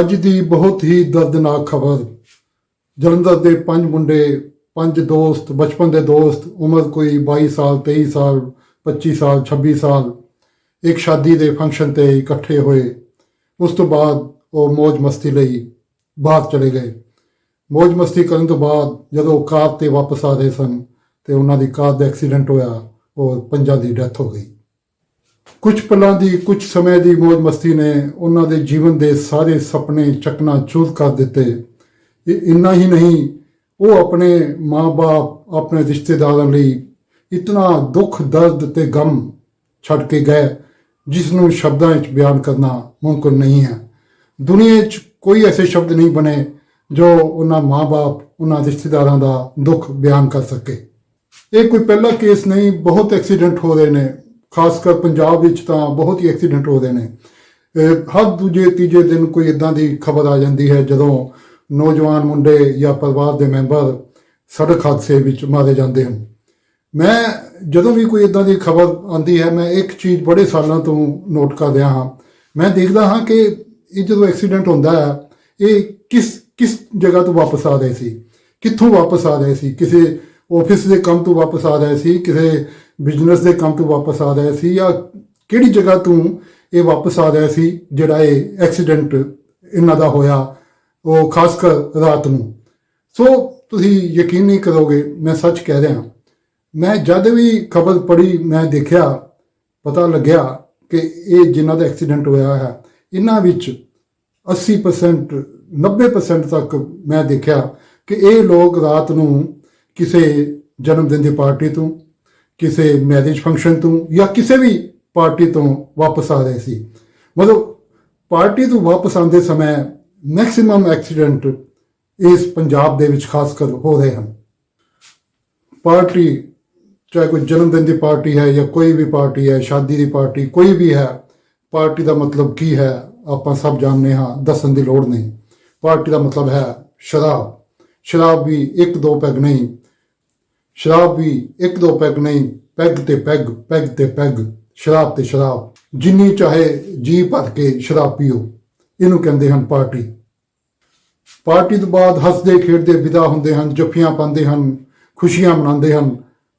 ਅੱਜ ਦੀ ਬਹੁਤ ਹੀ ਦਰਦਨਾਕ ਖਬਰ। ਜਲੰਧਰ ਦੇ ਪੰਜ ਮੁੰਡੇ, ਪੰਜ ਦੋਸਤ, ਬਚਪਨ ਦੇ ਦੋਸਤ, ਉਮਰ ਕੋਈ 22 ਸਾਲ 23 ਸਾਲ 25 ਸਾਲ 26 ਸਾਲ, ਇੱਕ ਸ਼ਾਦੀ ਦੇ ਫੰਕਸ਼ਨ ਤੇ ਇਕੱਠੇ ਹੋਏ। ਉਸ ਤੋਂ ਬਾਅਦ ਉਹ ਮौज ਮਸਤੀ ਲਈ ਬਾਹਰ ਚਲੇ ਗਏ। ਮौज ਮਸਤੀ ਕਰਨ ਤੋਂ ਬਾਅਦ ਜਦੋਂ ਕਾਰ ਤੇ ਵਾਪਸ ਆ ਰਹੇ ਸਨ ਤੇ ਉਹਨਾਂ ਦੀ ਕਾਰ ਦਾ ਐਕਸੀਡੈਂਟ ਹੋਇਆ, ਉਹ ਪੰਜਾਂ ਦੀ ਡੈਥ ਹੋ ਗਈ। ਕੁਝ ਪਲਾਂ ਦੀ ਕੁਝ ਸਮੇਂ ਦੀ ਮੌਜ ਮਸਤੀ ਨੇ ਉਹਨਾਂ ਦੇ ਜੀਵਨ ਦੇ ਸਾਰੇ ਸੁਪਨੇ ਚਕਨਾ ਚੂਰ ਕਰ ਦਿੱਤੇ। ਇਹ ਇੰਨਾ ਹੀ ਨਹੀਂ, ਉਹ ਆਪਣੇ ਮਾਪੇ ਆਪਣੇ ਰਿਸ਼ਤੇਦਾਰਾਂ ਲਈ ਇਤਨਾ ਦੁੱਖ, ਦਰਦ ਤੇ ਗਮ ਛੱਡ ਕੇ ਗਏ ਜਿਸ ਨੂੰ ਸ਼ਬਦਾਂ ਵਿੱਚ ਬਿਆਨ ਕਰਨਾ ਮੁਮਕਿਨ ਨਹੀਂ ਹੈ। ਦੁਨੀਆ 'ਚ ਕੋਈ ਐਸੇ ਸ਼ਬਦ ਨਹੀਂ ਬਣੇ ਜੋ ਉਹਨਾਂ ਮਾਪੇ ਉਹਨਾਂ ਰਿਸ਼ਤੇਦਾਰਾਂ ਦਾ ਦੁੱਖ ਬਿਆਨ ਕਰ ਸਕੇ। ਇਹ ਕੋਈ ਪਹਿਲਾ ਕੇਸ ਨਹੀਂ, ਬਹੁਤ ਐਕਸੀਡੈਂਟ ਹੋ ਰਹੇ ਨੇ। ਖਾਸ ਕਰ ਪੰਜਾਬ ਵਿੱਚ ਤਾਂ ਬਹੁਤ ਹੀ ਐਕਸੀਡੈਂਟ ਹੋ ਰਹੇ ਨੇ। ਹਰ ਦੂਜੇ, ਤੀਜੇ ਦਿਨ ਕੋਈ ਇਦਾਂ ਦੀ ਖਬਰ ਆ ਜਾਂਦੀ ਹੈ ਜਦੋਂ ਨੌਜਵਾਨ ਮੁੰਡੇ ਜਾਂ ਪਰਿਵਾਰ ਦੇ ਮੈਂਬਰ ਸੜਕ ਹਾਦਸੇ ਵਿੱਚ ਮਾਰੇ ਜਾਂਦੇ ਹਨ। ਮੈਂ ਜਦੋਂ ਵੀ ਕੋਈ ਇਦਾਂ ਦੀ ਖਬਰ ਆਉਂਦੀ ਹੈ, ਮੈਂ ਇੱਕ ਚੀਜ਼ ਬੜੇ ਸਾਲਾਂ ਤੋਂ ਨੋਟ ਕਰ ਰਿਹਾ ਹਾਂ। ਮੈਂ ਦੇਖਦਾ ਹਾਂ ਕਿ ਇਹ ਜਦੋਂ ਐਕਸੀਡੈਂਟ ਹੁੰਦਾ ਹੈ, ਇਹ ਕਿਸ ਕਿਸ ਜਗ੍ਹਾ ਤੋਂ ਵਾਪਸ ਆ ਰਹੇ ਸੀ? ਕਿੱਥੋਂ ਵਾਪਸ ਆ ਰਹੇ ਸੀ? ਕਿਸੇ ਆਫਿਸ ਦੇ ਕੰਮ ਤੋਂ ਵਾਪਸ ਆ ਰਹੇ ਸੀ? ਕਿਸੇ ਬਿਜ਼ਨਸ ਦੇ ਕੰਮ ਤੋਂ ਵਾਪਸ ਆ ਰਿਹਾ ਸੀ ਜਾਂ ਕਿਹੜੀ ਜਗ੍ਹਾ ਤੋਂ ਇਹ ਵਾਪਸ ਆ ਰਿਹਾ ਸੀ ਜਿਹੜਾ ਇਹ ਐਕਸੀਡੈਂਟ ਇਹਨਾਂ ਦਾ ਹੋਇਆ, ਉਹ ਖਾਸ ਕਰ ਰਾਤ ਨੂੰ। ਸੋ ਤੁਸੀਂ ਯਕੀਨ ਨਹੀਂ ਕਰੋਗੇ, ਮੈਂ ਸੱਚ ਕਹਿ ਰਿਹਾ। ਮੈਂ ਜਦ ਵੀ ਖਬਰ ਪੜ੍ਹੀ, ਮੈਂ ਦੇਖਿਆ, ਪਤਾ ਲੱਗਿਆ ਕਿ ਇਹ ਜਿਨ੍ਹਾਂ ਦਾ ਐਕਸੀਡੈਂਟ ਹੋਇਆ ਹੈ, ਇਹਨਾਂ ਵਿੱਚ 80% 90% ਤੱਕ ਮੈਂ ਦੇਖਿਆ ਕਿ ਇਹ ਲੋਕ ਰਾਤ ਨੂੰ ਕਿਸੇ ਜਨਮ ਦਿਨ ਦੀ ਪਾਰਟੀ ਤੋਂ ਕਿਸੇ ਮੈਰਿਜ ਫੰਕਸ਼ਨ ਤੋਂ ਜਾਂ ਕਿਸੇ ਵੀ ਪਾਰਟੀ ਤੋਂ ਵਾਪਸ ਆ ਰਹੇ ਸੀ। ਮਤਲਬ ਪਾਰਟੀ ਤੋਂ ਵਾਪਸ ਆਉਂਦੇ ਸਮੇਂ ਮੈਕਸਿਮਮ ਐਕਸੀਡੈਂਟ ਇਸ ਪੰਜਾਬ ਦੇ ਵਿੱਚ ਖਾਸ ਕਰ ਹੋ ਰਹੇ ਹਨ। ਪਾਰਟੀ, ਚਾਹੇ ਕੋਈ ਜਨਮ ਦਿਨ ਦੀ ਪਾਰਟੀ ਹੈ ਜਾਂ ਕੋਈ ਵੀ ਪਾਰਟੀ ਹੈ, ਸ਼ਾਦੀ ਦੀ ਪਾਰਟੀ, ਕੋਈ ਵੀ ਹੈ, ਪਾਰਟੀ ਦਾ ਮਤਲਬ ਕੀ ਹੈ, ਆਪਾਂ ਸਭ ਜਾਣਦੇ ਹਾਂ, ਦੱਸਣ ਦੀ ਲੋੜ ਨਹੀਂ। ਪਾਰਟੀ ਦਾ ਮਤਲਬ ਹੈ ਸ਼ਰਾਬ। ਸ਼ਰਾਬ ਵੀ ਇੱਕ ਦੋ ਪੈਗ ਨਹੀਂ ਸ਼ਰਾਬ ਵੀ ਇੱਕ ਦੋ ਪੈਗ ਨਹੀਂ, ਪੈਗ ਤੇ ਪੈਗ ਪੈਗ ਤੇ ਪੈਗ, ਸ਼ਰਾਬ ਤੇ ਸ਼ਰਾਬ। ਜਿੰਨੀ ਚਾਹੇ ਜੀ ਭਰ ਕੇ ਸ਼ਰਾਬ ਪੀਓ, ਇਹਨੂੰ ਕਹਿੰਦੇ ਹਨ ਪਾਰਟੀ। ਪਾਰਟੀ ਤੋਂ ਬਾਅਦ ਹੱਸਦੇ, ਖੇਡਦੇ, ਵਿਦਾ ਹੁੰਦੇ ਹਨ, ਜੱਫੀਆਂ ਪਾਉਂਦੇ ਹਨ, ਖੁਸ਼ੀਆਂ ਮਨਾਉਂਦੇ ਹਨ।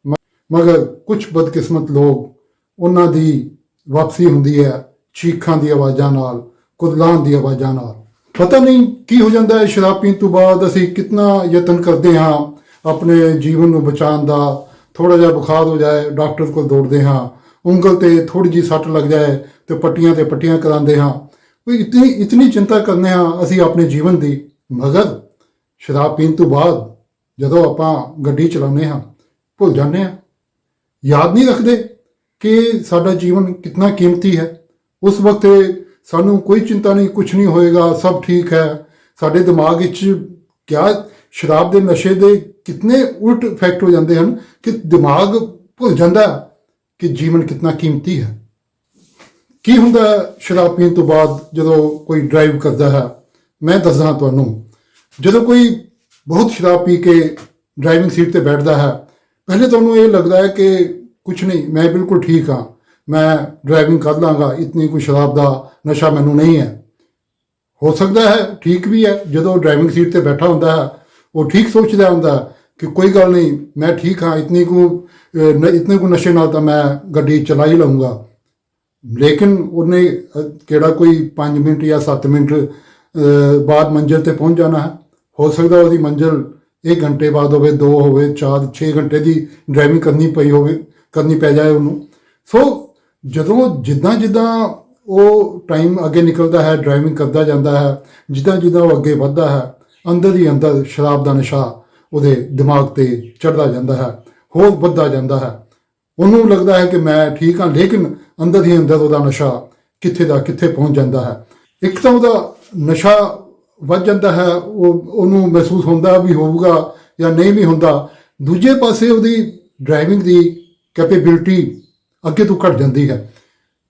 ਮ- ਮਗਰ ਕੁਝ ਬਦਕਿਸਮਤ ਲੋਕ ਉਹਨਾਂ ਦੀ ਵਾਪਸੀ ਹੁੰਦੀ ਹੈ ਚੀਖਾਂ ਦੀ ਆਵਾਜ਼ਾਂ ਨਾਲ ਕੁਦਲਾਂ ਦੀ ਆਵਾਜ਼ਾਂ ਨਾਲ। ਪਤਾ ਨਹੀਂ ਕੀ ਹੋ ਜਾਂਦਾ ਹੈ, ਸ਼ਰਾਬ ਪੀਣ ਤੋਂ ਬਾਅਦ ਅਸੀਂ ਕਿੰਨਾ ਯਤਨ ਕਰਦੇ ਹਾਂ। ਆਪਣੇ ਜੀਵਨ ਨੂੰ ਬਚਾਉਣ ਦਾ ਥੋੜਾ ਜਿਹਾ ਬੁਖਾਰ ਹੋ ਜਾਏ, ਡਾਕਟਰ ਕੋਲ ਦੌੜਦੇ ਹਾਂ, ਉਂਗਲ ਤੇ ਥੋੜੀ ਜੀ ਸੱਟ ਲੱਗ ਜਾਏ ਤੇ ਪੱਟੀਆਂ ਤੇ ਪੱਟੀਆਂ ਕਰਾਉਂਦੇ ਹਾਂ। ਕੋਈ ਇਤਨੀ ਇਤਨੀ ਚਿੰਤਾ ਕਰਨੇ ਹਾਂ ਅਸੀਂ ਆਪਣੇ ਜੀਵਨ ਦੀ। ਮਗਰ ਸ਼ਰਾਬ ਪੀਣ ਤੋਂ ਬਾਅਦ ਜਦੋਂ ਆਪਾਂ ਗੱਡੀ ਚਲਾਉਂਦੇ ਹਾਂ, ਭੁੱਲ ਜਾਂਦੇ ਹਾਂ। ਯਾਦ ਨਹੀਂ ਰੱਖਦੇ ਕਿ ਸਾਡਾ ਜੀਵਨ ਕਿੰਨਾ ਕੀਮਤੀ ਹੈ। ਉਸ ਵਕਤ ਸਾਨੂੰ ਕੋਈ ਚਿੰਤਾ ਨਹੀਂ ਕੁਝ ਨਹੀਂ ਹੋਏਗਾ, ਸਭ ਠੀਕ ਹੈ। ਸਾਡੇ ਦਿਮਾਗ ਵਿੱਚ ਕਿਆ ਸ਼ਰਾਬ ਦੇ ਨਸ਼ੇ ਦੇ ਕਿੰਨੇ ਉਲਟ ਇਫੈਕਟ ਹੋ ਜਾਂਦੇ ਹਨ ਕਿ ਦਿਮਾਗ ਭੁੱਲ ਜਾਂਦਾ ਕਿ ਜੀਵਨ ਕਿੰਨਾ ਕੀਮਤੀ ਹੈ। ਕੀ ਹੁੰਦਾ ਹੈ ਸ਼ਰਾਬ ਪੀਣ ਤੋਂ ਬਾਅਦ ਜਦੋਂ ਕੋਈ ਡਰਾਈਵ ਕਰਦਾ ਹੈ? ਮੈਂ ਦੱਸਦਾ ਤੁਹਾਨੂੰ, ਜਦੋਂ ਕੋਈ ਬਹੁਤ ਸ਼ਰਾਬ ਪੀ ਕੇ ਡਰਾਈਵਿੰਗ ਸੀਟ ਤੇ ਬੈਠਦਾ ਹੈ, ਪਹਿਲੇ ਤੁਹਾਨੂੰ ਇਹ ਲੱਗਦਾ ਹੈ ਕਿ ਕੁਝ ਨਹੀਂ, ਮੈਂ ਬਿਲਕੁਲ ਠੀਕ ਹਾਂ, ਮੈਂ ਡਰਾਈਵਿੰਗ ਕਰ ਲਾਂਗਾ, ਇਤਨੀ ਕੋਈ ਸ਼ਰਾਬ ਦਾ ਨਸ਼ਾ ਮੈਨੂੰ ਨਹੀਂ ਹੈ। ਹੋ ਸਕਦਾ ਹੈ ਠੀਕ ਵੀ ਹੈ, ਜਦੋਂ ਡਰਾਈਵਿੰਗ ਸੀਟ ਤੇ ਬੈਠਾ ਹੁੰਦਾ ਹੈ ਉਹ ਠੀਕ ਸੋਚਦਾ ਹੁੰਦਾ ਕਿ ਕੋਈ ਗੱਲ ਨਹੀਂ ਮੈਂ ਠੀਕ ਹਾਂ ਇਤਨੀ ਕੋ ਅਹ, ਨ- ਇਤਨੇ ਕੋ ਨਸ਼ੇ ਨਾਲ ਤਾਂ ਮੈਂ ਗੱਡੀ ਚਲਾ ਹੀ ਲਵਾਂਗਾ ਲੇਕਿਨ ਉਹਨੇ ਕਿਹੜਾ ਕੋਈ 5 ਮਿੰਟ ਜਾਂ 7 ਮਿੰਟ ਬਾਅਦ ਮੰਜ਼ਿਲ ਤੇ ਪਹੁੰਚ ਜਾਣਾ ਹੈ। ਹੋ ਸਕਦਾ ਉਹਦੀ ਮੰਜ਼ਿਲ 1 ਘੰਟੇ ਬਾਅਦ ਹੋਵੇ 2 ਹੋਵੇ 4 6 ਘੰਟੇ ਦੀ ਡਰਾਈਵਿੰਗ ਕਰਨੀ ਪਈ ਹੋਵੇ ਕਰਨੀ ਪੈ ਜਾਏ ਉਹਨੂੰ। ਸੋ ਜਦੋਂ ਜਿੱਦਾਂ ਜਿੱਦਾਂ ਉਹ ਟਾਈਮ ਅੱਗੇ ਨਿਕਲਦਾ ਹੈ ਡਰਾਈਵਿੰਗ ਕਰਦਾ ਜਾਂਦਾ ਹੈ ਜਿੱਦਾਂ ਜਿੱਦਾਂ ਉਹ ਅੱਗੇ ਵੱਧਦਾ ਹੈ ਅੰਦਰ ਹੀ ਅੰਦਰ ਸ਼ਰਾਬ ਦਾ ਨਸ਼ਾ ਉਹਦੇ ਦਿਮਾਗ ਤੇ ਚੜਦਾ ਜਾਂਦਾ ਹੈ, ਹੋਰ ਵੱਧਦਾ ਜਾਂਦਾ ਹੈ। ਉਹਨੂੰ ਲੱਗਦਾ ਹੈ ਕਿ ਮੈਂ ਠੀਕ ਹਾਂ, ਲੇਕਿਨ ਅੰਦਰ ਹੀ ਅੰਦਰ ਉਹਦਾ ਨਸ਼ਾ ਕਿੱਥੇ ਦਾ ਕਿੱਥੇ ਪਹੁੰਚ ਜਾਂਦਾ ਹੈ। ਇੱਕ ਤਾਂ ਉਹਦਾ ਨਸ਼ਾ ਵੱਧ ਜਾਂਦਾ ਹੈ, ਉਹ, ਉਹਨੂੰ ਮਹਿਸੂਸ ਹੁੰਦਾ ਵੀ ਹੋਊਗਾ ਜਾਂ ਨਹੀਂ ਵੀ ਹੁੰਦਾ। ਦੂਜੇ ਪਾਸੇ ਉਹਦੀ ਡਰਾਈਵਿੰਗ ਦੀ ਕੈਪੇਬਿਲਿਟੀ ਅੱਗੇ ਤੋਂ ਘਟ ਜਾਂਦੀ ਹੈ।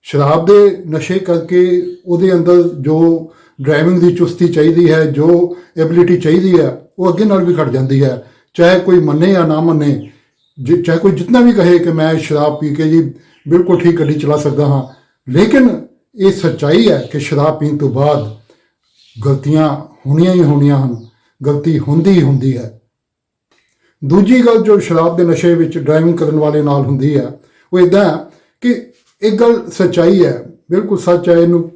ਸ਼ਰਾਬ ਦੇ ਨਸ਼ੇ ਕਰਕੇ ਉਹਦੇ ਅੰਦਰ ਜੋ ਡਰਾਈਵਿੰਗ ਦੀ ਚੁਸਤੀ ਚਾਹੀਦੀ ਹੈ, ਜੋ ਐਬਿਲਿਟੀ ਚਾਹੀਦੀ ਹੈ, ਉਹ ਅੱਗੇ ਨਾਲ ਵੀ ਘਟ ਜਾਂਦੀ ਹੈ। ਚਾਹੇ ਕੋਈ ਮੰਨੇ ਜਾਂ ਨਾ ਮੰਨੇ, ਜੇ ਚਾਹੇ ਕੋਈ ਜਿੰਨਾ ਵੀ ਕਹੇ ਕਿ ਮੈਂ ਸ਼ਰਾਬ ਪੀ ਕੇ ਜੀ ਬਿਲਕੁਲ ਠੀਕ ਗੱਡੀ ਚਲਾ ਸਕਦਾ ਹਾਂ, ਲੇਕਿਨ ਇਹ ਸੱਚਾਈ ਹੈ ਕਿ ਸ਼ਰਾਬ ਪੀਣ ਤੋਂ ਬਾਅਦ ਗਲਤੀਆਂ ਹੋਣੀਆਂ ਹੀ ਹੋਣੀਆਂ ਹਨ, ਗਲਤੀ ਹੁੰਦੀ ਹੀ ਹੁੰਦੀ ਹੈ। ਦੂਜੀ ਗੱਲ ਜੋ ਸ਼ਰਾਬ ਦੇ ਨਸ਼ੇ ਵਿੱਚ ਡਰਾਈਵਿੰਗ ਕਰਨ ਵਾਲੇ ਨਾਲ ਹੁੰਦੀ ਹੈ, ਉਹ ਇਦਾਂ ਹੈ ਕਿ ਇੱਕ ਗੱਲ ਸੱਚਾਈ ਹੈ, ਬਿਲਕੁਲ ਸੱਚ ਹੈ, ਇਹਨੂੰ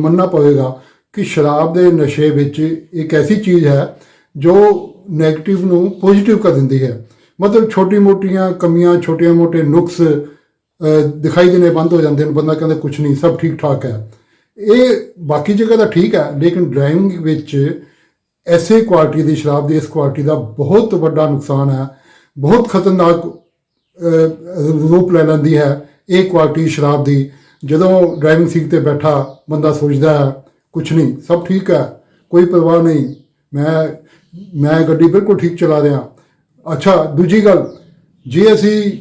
ਮੰਨਣਾ ਪਵੇਗਾ। ਕਿ ਸ਼ਰਾਬ ਦੇ ਨਸ਼ੇ ਵਿੱਚ ਇੱਕ ਐਸੀ ਚੀਜ਼ ਹੈ ਜੋ 네ਗੇਟਿਵ ਨੂੰ ਪੋਜ਼ਿਟਿਵ ਕਰ ਦਿੰਦੀ ਹੈ। ਮਤਲਬ ਛੋਟੀ ਮੋਟੀਆਂ ਕਮੀਆਂ, ਛੋਟੀਆਂ ਮੋਟੇ ਨੁਕਸ ਦਿਖਾਈ ਦੇਣੇ ਬੰਦ ਹੋ ਜਾਂਦੇ ਨੇ ਬੰਦਾ ਕਹਿੰਦਾ ਕੁਝ ਨਹੀਂ, ਸਭ ਠੀਕ ਠਾਕ ਹੈ। ਇਹ ਬਾਕੀ ਜਗ੍ਹਾ ਤਾਂ ਠੀਕ ਹੈ, ਲੇਕਿਨ ਡਰਾਈਵਿੰਗ ਵਿੱਚ ਐਸੇ ਕੁਆਲਿਟੀ ਦੀ ਸ਼ਰਾਬ ਦੀ ਇਸ ਕੁਆਲਿਟੀ ਦਾ ਬਹੁਤ ਵੱਡਾ ਨੁਕਸਾਨ ਹੈ, ਬਹੁਤ ਖਤਰਨਾਕ ਰੂਪ ਲੈ ਲੈਂਦੀ ਹੈ ਇਹ ਕੁਆਲਿਟੀ ਸ਼ਰਾਬ ਦੀ। ਜਦੋਂ ਡਰਾਈਵਿੰਗ ਸੀਟ ਤੇ ਬੈਠਾ, ਬੰਦਾ ਸੋਚਦਾ ਹੈ ਕੁਛ ਨਹੀਂ, ਸਭ ਠੀਕ ਹੈ, ਕੋਈ ਪਰਵਾਹ ਨਹੀਂ। ਮੈਂ ਮੈਂ ਗੱਡੀ ਬਿਲਕੁਲ ਠੀਕ ਚਲਾ ਰਿਹਾ। ਅੱਛਾ, ਦੂਜੀ ਗੱਲ, ਜੇ ਅਸੀਂ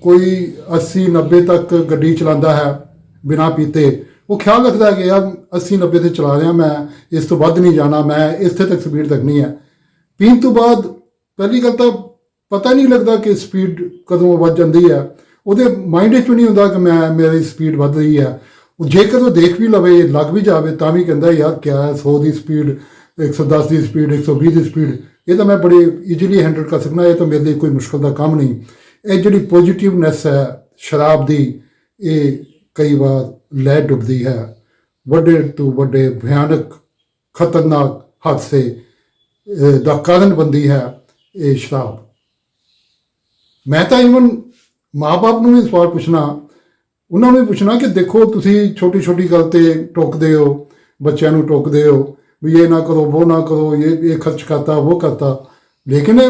ਕੋਈ 80 90 ਤੱਕ ਗੱਡੀ ਚਲਾਉਂਦਾ ਹੈ ਬਿਨਾਂ ਪੀਤੇ, ਉਹ ਖਿਆਲ ਰੱਖਦਾ ਕਿ ਯਾਰ 80 90 ਤੇ ਚਲਾ ਰਿਹਾ ਮੈਂ, ਇਸ ਤੋਂ ਵੱਧ ਨਹੀਂ ਜਾਣਾ, ਮੈਂ ਇੱਥੇ ਤੱਕ ਸਪੀਡ ਰੱਖਣੀ ਹੈ। ਪੀਣ ਤੋਂ ਬਾਅਦ ਪਹਿਲੀ ਗੱਲ ਤਾਂ ਪਤਾ ਨਹੀਂ ਲੱਗਦਾ ਕਿ ਸਪੀਡ ਕਦੋਂ ਵੱਧ ਜਾਂਦੀ ਹੈ। ਉਹਦੇ ਮਾਈਂਡ ਵਿੱਚ ਵੀ ਨਹੀਂ ਹੁੰਦਾ ਕਿ ਮੈਂ, ਮੇਰੀ ਸਪੀਡ ਵੱਧ ਰਹੀ ਹੈ। ਉਹ ਜੇਕਰ ਉਹ ਦੇਖ ਵੀ ਲਵੇ, ਲੱਗ ਵੀ ਜਾਵੇ, ਤਾਂ ਵੀ ਕਹਿੰਦਾ, ਯਾਰ, ਕਿਆ ਹੈ 100 ਦੀ ਸਪੀਡ 110 ਦੀ ਸਪੀਡ 120 ਦੀ ਸਪੀਡ ਇਹ ਤਾਂ ਮੈਂ ਬੜੇ ਈਜ਼ੀਲੀ ਹੈਂਡਲ ਕਰ ਸਕਦਾ, ਇਹ ਤਾਂ ਮੇਰੇ ਲਈ ਕੋਈ ਮੁਸ਼ਕਲ ਦਾ ਕੰਮ ਨਹੀਂ। ਇਹ ਜਿਹੜੀ ਪੋਜ਼ਿਟਿਵਨੈਸ ਹੈ, ਸ਼ਰਾਬ ਦੀ, ਇਹ ਕਈ ਵਾਰ ਲੈ ਡੁੱਬਦੀ ਹੈ। ਵੱਡੇ ਤੋਂ ਵੱਡੇ ਭਿਆਨਕ, ਖਤਰਨਾਕ ਹਾਦਸੇ ਦਾ ਕਾਰਨ ਬੰਦੀ ਹੈ ਇਹ ਸ਼ਰਾਬ। ਮੈਂ ਤਾਂ ਇਵਨ ਮਾਪੇ ਨੂੰ ਵੀ ਸਵਾਲ ਪੁੱਛਣਾ ਉਹਨਾਂ ਨੂੰ ਵੀ ਪੁੱਛਣਾ ਕਿ ਦੇਖੋ ਤੁਸੀਂ ਛੋਟੀ ਛੋਟੀ ਗੱਲ ਤੇ ਟੋਕਦੇ ਹੋ, ਬੱਚਿਆਂ ਨੂੰ ਟੋਕਦੇ ਹੋ, ਵੀ ਇਹ ਨਾ ਕਰੋ, ਉਹ ਨਾ ਕਰੋ, ਇਹ ਇਹ ਖਰਚ ਕਰਤਾ, ਉਹ ਕਰਤਾ। ਲੇਕਿਨ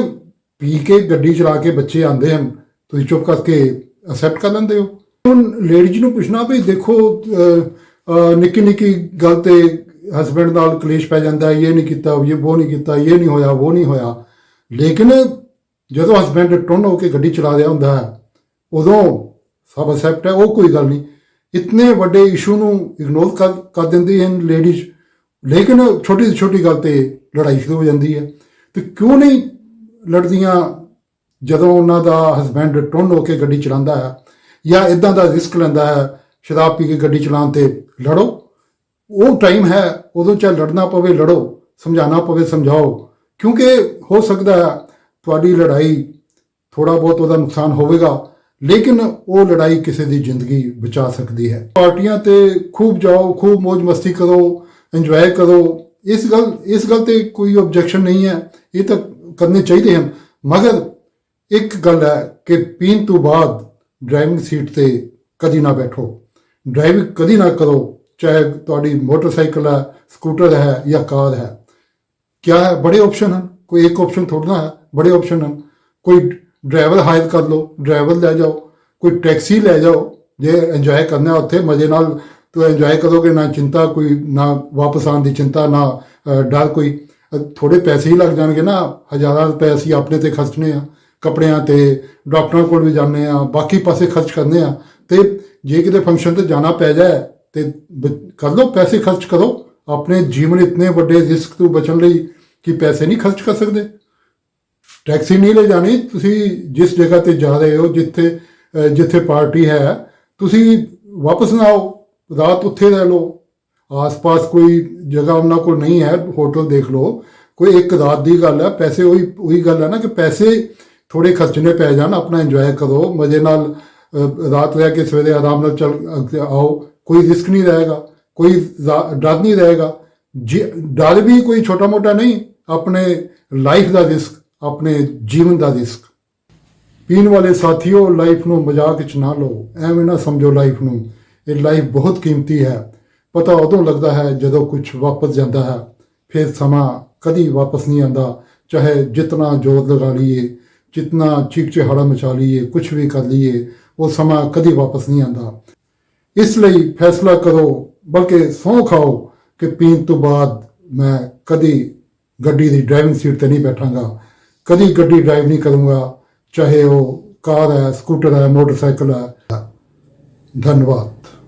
ਪੀ ਕੇ ਗੱਡੀ ਚਲਾ ਕੇ ਬੱਚੇ ਆਂਦੇ ਹਨ, ਤੁਸੀਂ ਚੁੱਪ ਕਰਕੇ ਅਸੈਪਟ ਕਰ ਲੈਂਦੇ ਹੋ। ਹੁਣ ਲੇਡੀਜ਼ ਨੂੰ ਪੁੱਛਣਾ ਵੀ ਦੇਖੋ ਨਿੱਕੀ ਨਿੱਕੀ ਗੱਲ ਤੇ ਹਸਬੰਡ ਨਾਲ ਕਲੇਸ਼ ਪੈ ਜਾਂਦਾ, ਇਹ ਨਹੀਂ ਕੀਤਾ ਇਹ, ਉਹ ਨਹੀਂ ਕੀਤਾ, ਇਹ ਨਹੀਂ ਹੋਇਆ, ਉਹ ਨਹੀਂ ਹੋਇਆ। ਲੇਕਿਨ ਜਦੋਂ ਹਸਬੰਡ ਟੁੰਨ ਹੋ ਕੇ ਗੱਡੀ ਚਲਾ ਰਿਹਾ ਹੁੰਦਾ ਹੈ ਉਦੋਂ ਸਭ ਅਸੈਪਟ ਹੈ, ਉਹ ਕੋਈ ਗੱਲ ਨਹੀਂ। ਇਤਨੇ ਵੱਡੇ ਇਸ਼ੂ ਨੂੰ ਇਗਨੋਰ ਕਰ ਕਰ ਦਿੰਦੀ ਹਨ ਲੇਡੀਜ਼ ਲੇਕਿਨ ਛੋਟੀ ਤੋਂ ਛੋਟੀ ਗੱਲ ਤੇ ਲੜਾਈ ਸ਼ੁਰੂ ਹੋ ਜਾਂਦੀ ਹੈ। ਤੇ ਕਿਉਂ ਨਹੀਂ ਲੜਦੀਆਂ ਜਦੋਂ ਉਹਨਾਂ ਦਾ ਹਸਬੰਡ ਟੁੰਨ ਹੋ ਕੇ ਗੱਡੀ ਚਲਾਉਂਦਾ ਹੈ? ਜਾਂ ਇਦਾਂ ਦਾ ਰਿਸਕ ਲੈਂਦਾ ਹੈ, ਸ਼ਰਾਬ ਪੀ ਕੇ ਗੱਡੀ ਚਲਾਉਣ ਤੇ ਲੜੋ। ਉਹ ਟਾਈਮ ਹੈ, ਉਦੋਂ ਚਾਹੇ ਲੜਨਾ ਪਵੇ, ਲੜੋ। ਸਮਝਾਉਣਾ ਪਵੇ, ਸਮਝਾਓ। ਕਿਉਂਕਿ ਹੋ ਸਕਦਾ ਹੈ ਤੁਹਾਡੀ ਲੜਾਈ ਥੋੜਾ ਬਹੁਤ ਉਹਦਾ ਨੁਕਸਾਨ ਹੋਵੇਗਾ। ਲੇਕਿਨ ਉਹ ਲੜਾਈ ਕਿਸੇ ਦੀ ਜ਼ਿੰਦਗੀ ਬਚਾ ਸਕਦੀ ਹੈ। ਪਾਰਟੀਆਂ ਤੇ ਖੂਬ ਜਾਓ, ਖੂਬ ਮौज ਮਸਤੀ ਕਰੋ ਇੰਜੋਏ ਕਰੋ। ਇਸ ਗੱਲ ਇਸ ਗੱਲ ਤੇ ਕੋਈ ਆਬਜੈਕਸ਼ਨ ਨਹੀਂ ਹੈ। ਇਹ ਤਾਂ ਕਰਨੇ ਚਾਹੀਦੇ ਹਨ। ਮਗਰ ਇੱਕ ਗੱਲ ਹੈ ਕਿ ਪੀਣ ਤੋਂ ਬਾਅਦ ਡਰਾਈਵਿੰਗ ਸੀਟ ਤੇ ਕਦੀ ਨਾ ਬੈਠੋ। ਡਰਾਈਵਿੰਗ ਕਦੀ ਨਾ ਕਰੋ, ਚਾਹੇ ਤੁਹਾਡੀ ਮੋਟਰਸਾਈਕਲ ਹੈ, ਸਕੂਟਰ ਹੈ ਜਾਂ ਕਾਰ ਹੈ। ਕਿਆ ਹੈ? ਬੜੇ ਆਪਸ਼ਨ ਹਨ। ਕੋਈ ਇੱਕ ਆਪਸ਼ਨ ਥੋੜਨਾ ਹੈ। ਬੜੇ ਆਪਸ਼ਨ ਹਨ। ਕੋਈ ਡਰਾਈਵਰ ਹਾਇਰ ਕਰ ਲਓ, ਡਰਾਈਵਰ ਲੈ ਜਾਓ, ਕੋਈ ਟੈਕਸੀ ਲੈ ਜਾਓ, ਜੇ ਇੰਜੋਏ ਕਰਨਾ ਉੱਥੇ, ਮਜ਼ੇ ਨਾਲ ਤੋ ਇੰਜੋਏ ਕਰੋਗੇ, ਨਾ ਚਿੰਤਾ ਕੋਈ, ਨਾ ਵਾਪਸ ਆਉਣ ਦੀ ਚਿੰਤਾ, ਨਾ ਡਰ ਕੋਈ। ਥੋੜੇ ਪੈਸੇ ਹੀ ਲੱਗ ਜਾਣਗੇ ਨਾ, ਹਜ਼ਾਰਾਂ ਰੁਪਏ ਅਸੀਂ ਆਪਣੇ ਤੇ ਖਰਚਨੇ ਆ, ਕੱਪੜਿਆਂ ਤੇ, ਡਾਕਟਰਾਂ ਕੋਲ ਵੀ ਜਾਂਦੇ ਆ, ਬਾਕੀ ਪਾਸੇ ਖਰਚ ਕਰਨੇ ਆ। ਤੇ ਜੇ ਕਿਤੇ ਫੰਕਸ਼ਨ ਤੇ ਜਾਣਾ ਪੈ ਜਾਏ, ਤੇ ਕਰ ਲਓ, ਪੈਸੇ ਖਰਚ ਕਰੋ। ਆਪਣੇ ਜੀਵਨ ਇਤਨੇ ਵੱਡੇ ਰਿਸਕ ਤੋਂ ਬਚਣ ਲਈ ਕਿ ਪੈਸੇ ਨਹੀਂ ਖਰਚ ਕਰ ਸਕਦੇ। ਟੈਕਸੀ ਨਹੀਂ ਲੈ ਜਾਣੀ, ਤੁਸੀਂ ਜਿਸ ਜਗ੍ਹਾ ਤੇ ਜਾ ਰਹੇ ਹੋ, ਜਿੱਥੇ ਜਿੱਥੇ ਪਾਰਟੀ ਹੈ, ਤੁਸੀਂ ਵਾਪਸ ਨਾ ਆਓ, ਰਾਤ ਉੱਥੇ ਰਹਿ ਲਓ। ਆਸ-ਪਾਸ ਕੋਈ ਜਗ੍ਹਾ ਉਹਨਾਂ ਕੋਲ ਨਹੀਂ ਹੈ, ਹੋਟਲ ਦੇਖ ਲਓ। ਕੋਈ ਇੱਕ ਰਾਤ ਦੀ ਗੱਲ ਹੈ, ਪੈਸੇ ਉਹੀ ਉਹੀ ਗੱਲ ਹੈ ਨਾ ਕਿ ਪੈਸੇ ਥੋੜੇ ਖਰਚਣੇ ਪੈ ਜਾਣ, ਆਪਣਾ ਇੰਜੋਏ ਕਰੋ, ਮਜ਼ੇ ਨਾਲ ਰਾਤ ਰਹਿ ਕੇ ਸਵੇਰੇ ਆਰਾਮ ਨਾਲ ਚੱਲ, ਅੱਗੇ ਆਓ, ਕੋਈ ਰਿਸਕ ਨਹੀਂ ਰਹੇਗਾ, ਕੋਈ ਡਰ ਨਹੀਂ ਰਹੇਗਾ। ਜੇ- ਡਰ ਵੀ ਕੋਈ ਛੋਟਾ ਮੋਟਾ ਨਹੀਂ, ਆਪਣੇ ਲਾਈਫ ਦਾ ਰਿਸਕ ਆਪਣੇ ਜੀਵਨ ਦਾ ਰਿਸਕ। ਪੀਣ ਵਾਲੇ ਸਾਥੀਓ ਲਾਈਫ ਨੂੰ ਮਜ਼ਾਕ ਵਿੱਚ ਨਾ ਲਓ। ਐਵੇਂ ਨਾ ਸਮਝੋ ਲਾਈਫ ਨੂੰ। ਇਹ ਲਾਈਫ ਬਹੁਤ ਕੀਮਤੀ ਹੈ। ਪਤਾ ਉਦੋਂ ਲੱਗਦਾ ਹੈ ਜਦੋਂ ਕੁਝ ਵਾਪਸ ਜਾਂਦਾ ਹੈ। ਫਿਰ ਸਮਾਂ ਕਦੀ ਵਾਪਸ ਨਹੀਂ ਆਉਂਦਾ। ਚਾਹੇ ਜਿਤਨਾ ਜ਼ੋਰ ਲਗਾ ਲਈਏ, ਜਿਤਨਾ ਚੀਕ ਚਿਹਾੜਾ ਮਚਾ ਲਈਏ ਕੁਝ ਵੀ ਕਰ ਲਈਏ, ਉਹ ਸਮਾਂ ਕਦੀ ਵਾਪਸ ਨਹੀਂ ਆਉਂਦਾ। ਇਸ ਲਈ ਫੈਸਲਾ ਕਰੋ, ਬਲਕਿ ਸਹੁੰ ਖਾਓ ਕਿ ਪੀਣ ਤੋਂ ਬਾਅਦ ਮੈਂ ਕਦੀ ਗੱਡੀ ਦੀ ਡਰਾਈਵਿੰਗ ਸੀਟ ਤੇ ਨਹੀਂ ਬੈਠਾਂਗਾ। ਕਦੀ ਗੱਡੀ ਡਰਾਈਵ ਨਹੀਂ ਕਰੂੰਗਾ ਚਾਹੇ ਉਹ ਕਾਰ ਹੈ ਸਕੂਟਰ ਹੈ ਮੋਟਰਸਾਈਕਲ ਹੈ। ਧੰਨਵਾਦ।